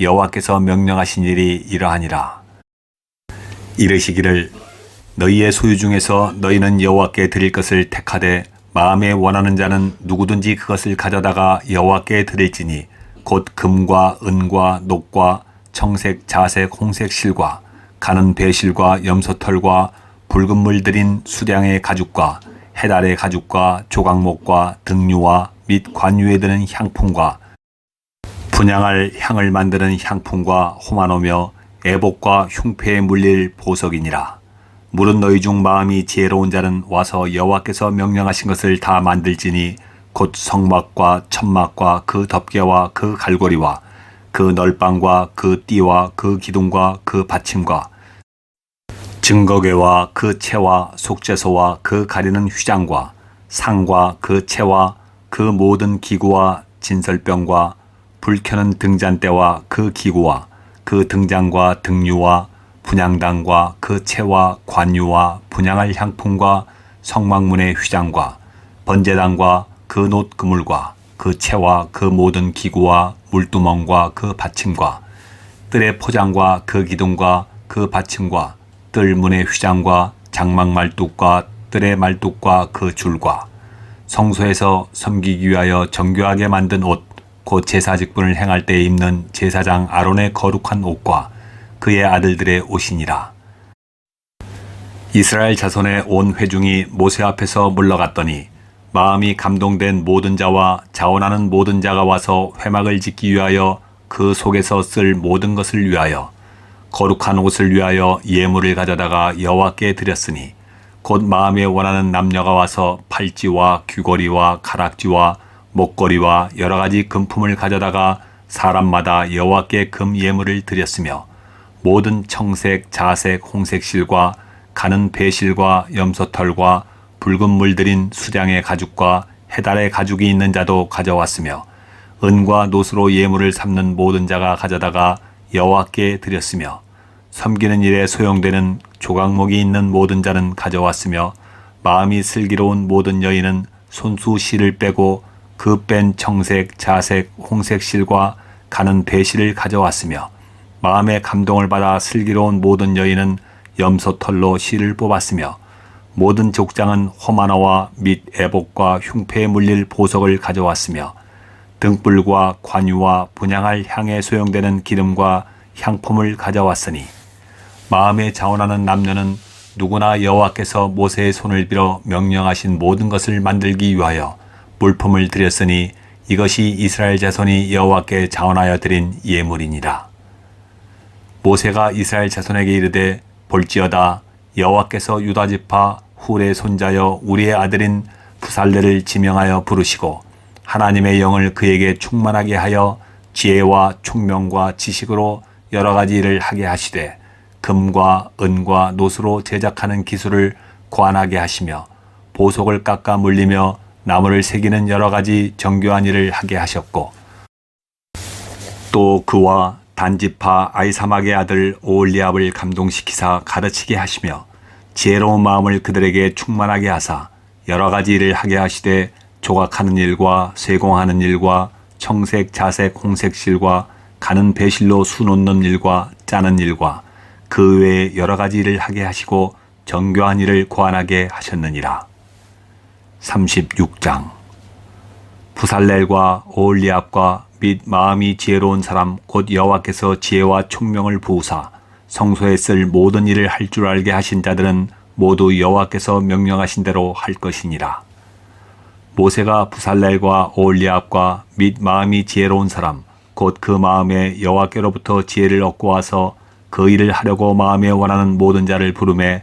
여호와께서 명령하신 일이 이러하니라. 이르시기를 너희의 소유 중에서 너희는 여호와께 드릴 것을 택하되 마음에 원하는 자는 누구든지 그것을 가져다가 여호와께 드릴지니 곧 금과 은과 녹과 청색 자색 홍색 실과 가는 배실과 염소털과 붉은 물 들인 수량의 가죽과 해달의 가죽과 조각목과 등류와 및 관유에 드는 향품과 분양할 향을 만드는 향품과 호마노며 애복과 흉패에 물릴 보석이니라. 물은 너희 중 마음이 지혜로운 자는 와서 여호와께서 명령하신 것을 다 만들지니 곧 성막과 천막과 그 덮개와 그 갈고리와 그 널방과 그 띠와 그 기둥과 그 받침과 증거궤와 그 채와 속죄소와 그 가리는 휘장과 상과 그 채와 그 모든 기구와 진설병과 불 켜는 등잔대와 그 기구와 그 등장과 등유와 분양단과 그 채와 관유와 분양할 향품과 성막문의 휘장과 번제단과 그 놋 그물과 그 채와 그 모든 기구와 물두멍과 그 받침과 뜰의 포장과 그 기둥과 그 받침과 뜰 문의 휘장과 장막 말뚝과 뜰의 말뚝과 그 줄과 성소에서 섬기기 위하여 정교하게 만든 옷, 곧 제사 직분을 행할 때 입는 제사장 아론의 거룩한 옷과 그의 아들들의 옷이니라. 이스라엘 자손의 온 회중이 모세 앞에서 물러갔더니 마음이 감동된 모든 자와 자원하는 모든 자가 와서 회막을 짓기 위하여 그 속에서 쓸 모든 것을 위하여 거룩한 옷을 위하여 예물을 가져다가 여호와께 드렸으니 곧 마음에 원하는 남녀가 와서 팔찌와 귀걸이와 가락지와 목걸이와 여러 가지 금품을 가져다가 사람마다 여호와께 금 예물을 드렸으며 모든 청색, 자색, 홍색 실과 가는 배실과 염소털과 붉은 물 들인 수량의 가죽과 해달의 가죽이 있는 자도 가져왔으며 은과 노스로 예물을 삼는 모든 자가 가져다가 여호와께 드렸으며 섬기는 일에 소용되는 조각목이 있는 모든 자는 가져왔으며 마음이 슬기로운 모든 여인은 손수 실을 빼고 그 뺀 청색, 자색, 홍색 실과 가는 배실을 가져왔으며 마음의 감동을 받아 슬기로운 모든 여인은 염소털로 실을 뽑았으며 모든 족장은 호마노와 및 애복과 흉패에 물릴 보석을 가져왔으며 등불과 관유와 분양할 향에 소용되는 기름과 향품을 가져왔으니 마음에 자원하는 남녀는 누구나 여호와께서 모세의 손을 빌어 명령하신 모든 것을 만들기 위하여 물품을 드렸으니 이것이 이스라엘 자손이 여호와께 자원하여 드린 예물이니라. 모세가 이스라엘 자손에게 이르되 볼지어다 여호와께서 유다 지파 훌의 손자여 우리의 아들인 부살레를 지명하여 부르시고 하나님의 영을 그에게 충만하게 하여 지혜와 총명과 지식으로 여러 가지 일을 하게 하시되 금과 은과 노수로 제작하는 기술을 고안하게 하시며 보석을 깎아 물리며 나무를 새기는 여러 가지 정교한 일을 하게 하셨고 또 그와 단지파 아이사막의 아들 오올리압을 감동시키사 가르치게 하시며 지혜로운 마음을 그들에게 충만하게 하사 여러 가지 일을 하게 하시되 조각하는 일과 쇠공하는 일과 청색, 자색, 홍색 실과 가는 배실로 수 놓는 일과 짜는 일과 그 외에 여러 가지 일을 하게 하시고 정교한 일을 고안하게 하셨느니라. 36장 부살렐과 오올리압과 및 마음이 지혜로운 사람 곧 여호와께서 지혜와 총명을 부으사 성소에 쓸 모든 일을 할 줄 알게 하신 자들은 모두 여호와께서 명령하신 대로 할 것이니라. 모세가 부살렐과 오올리압과 및 마음이 지혜로운 사람 곧 그 마음에 여호와께로부터 지혜를 얻고 와서 그 일을 하려고 마음에 원하는 모든 자를 부르매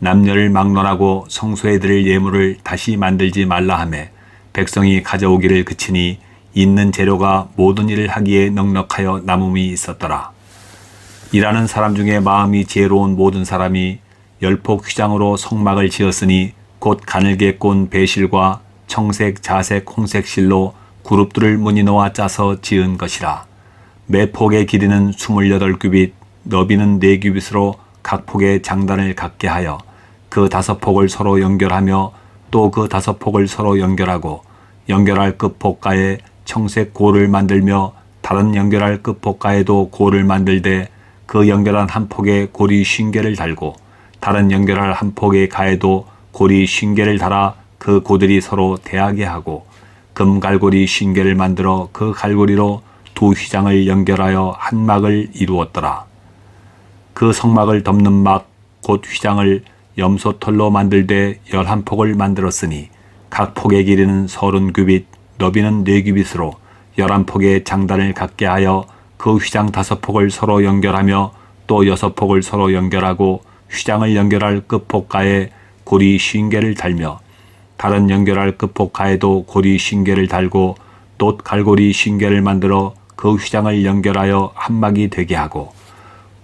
남녀를 막론하고 성소에 드릴 예물을 다시 만들지 말라 하매 백성이 가져오기를 그치니 있는 재료가 모든 일을 하기에 넉넉하여 남음이 있었더라. 일하는 사람 중에 마음이 지혜로운 모든 사람이 열폭 휘장으로 성막을 지었으니 곧 가늘게 꼰 배실과 청색, 자색, 홍색 실로 그룹들을 무늬 놓아 짜서 지은 것이라. 매 폭의 길이는 28규빗, 너비는 4규빗으로 각 폭의 장단을 갖게 하여 그 다섯 폭을 서로 연결하며 또 그 다섯 폭을 서로 연결하고 연결할 끝폭가에 청색 고를 만들며 다른 연결할 끝폭가에도 고를 만들되 그 연결한 한 폭에 고리 쉰개를 달고 다른 연결할 한 폭의 가에도 고리 쉰개를 달아 그 고들이 서로 대하게 하고 금 갈고리 쉰개를 만들어 그 갈고리로 두 휘장을 연결하여 한 막을 이루었더라. 그 성막을 덮는 막 곧 휘장을 염소털로 만들되 열한 폭을 만들었으니 각 폭의 길이는 서른 규빗, 너비는 네 규빗으로 열한 폭의 장단을 갖게 하여 그 휘장 다섯 폭을 서로 연결하며 또 여섯 폭을 서로 연결하고 휘장을 연결할 끝폭가에 고리 쉰개를 달며 다른 연결할 끝폭가에도 고리 쉰개를 달고 또 갈고리 쉰개를 만들어 그 휘장을 연결하여 한 막이 되게 하고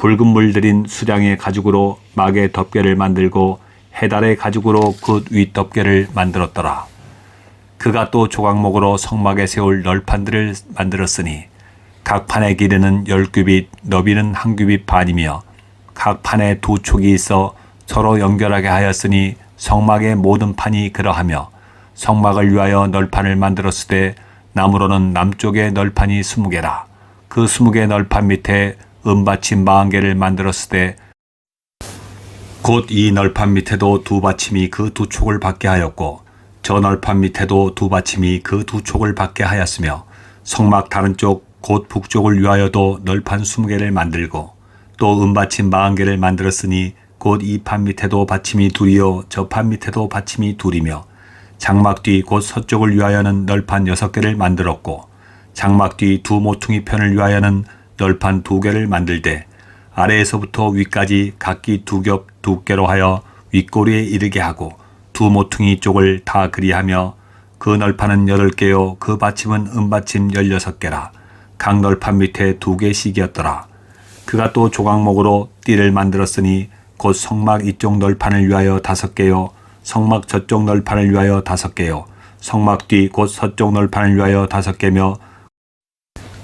붉은 물 들인 수량의 가죽으로 막의 덮개를 만들고 해달의 가죽으로 그 윗덮개를 만들었더라. 그가 또 조각목으로 성막에 세울 널판들을 만들었으니 각 판의 길이는 열 규빗, 너비는 한 규빗 반이며 각 판에 두 촉이 있어 서로 연결하게 하였으니 성막의 모든 판이 그러하며 성막을 위하여 널판을 만들었을 때 나무로는 남쪽에 널판이 스무 개라. 그 스무 개 널판 밑에 은받침 마흔 개를 만들었을 때곧 이 널판 밑에도 두 받침이 그 두 촉을 받게 하였고 저 널판 밑에도 두 받침이 그 두 촉을 받게 하였으며 성막 다른 쪽 곧 북쪽을 위하여도 널판 스무 개를 만들고 또 은받침 마흔 개를 만들었으니 곧 이 판 밑에도 받침이 둘이요 저 판 밑에도 받침이 둘이며 장막 뒤 곧 서쪽을 위하여는 널판 여섯 개를 만들었고 장막 뒤 두 모퉁이 편을 위하여는 널판 두 개를 만들되 아래에서부터 위까지 각기 두 겹두 개로 하여 윗꼬리에 이르게 하고 두 모퉁이 쪽을 다 그리하며 그 널판은 여덟 개요. 그 받침은 은받침 열여섯 개라. 각 널판 밑에 두 개씩이었더라. 그가 또 조각목으로 띠를 만들었으니 곧 성막 이쪽 널판을 위하여 다섯 개요. 성막 저쪽 널판을 위하여 다섯 개요. 성막 뒤 곧 서쪽 널판을 위하여 다섯 개며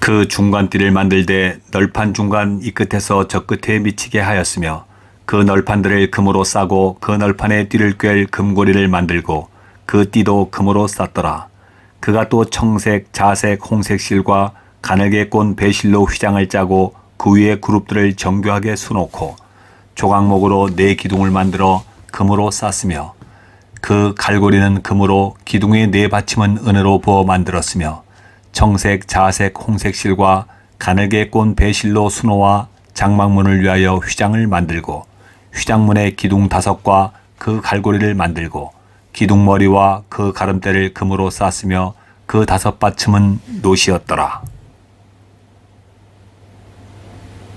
그 중간띠를 만들되 널판 중간 이 끝에서 저 끝에 미치게 하였으며 그 널판들을 금으로 싸고 그 널판에 띠를 꿰 금고리를 만들고 그 띠도 금으로 쌌더라. 그가 또 청색, 자색, 홍색 실과 가늘게 꼰 배실로 휘장을 짜고 그 위에 그룹들을 정교하게 수놓고 조각목으로 네 기둥을 만들어 금으로 쌌으며 그 갈고리는 금으로 기둥의 네 받침은 은으로 부어 만들었으며 청색, 자색, 홍색 실과 가늘게 꼰 배실로 수놓아 장막문을 위하여 휘장을 만들고 휘장문의 기둥 다섯과 그 갈고리를 만들고 기둥머리와 그 가름대를 금으로 쌌으며 그 다섯 받침은 노시였더라.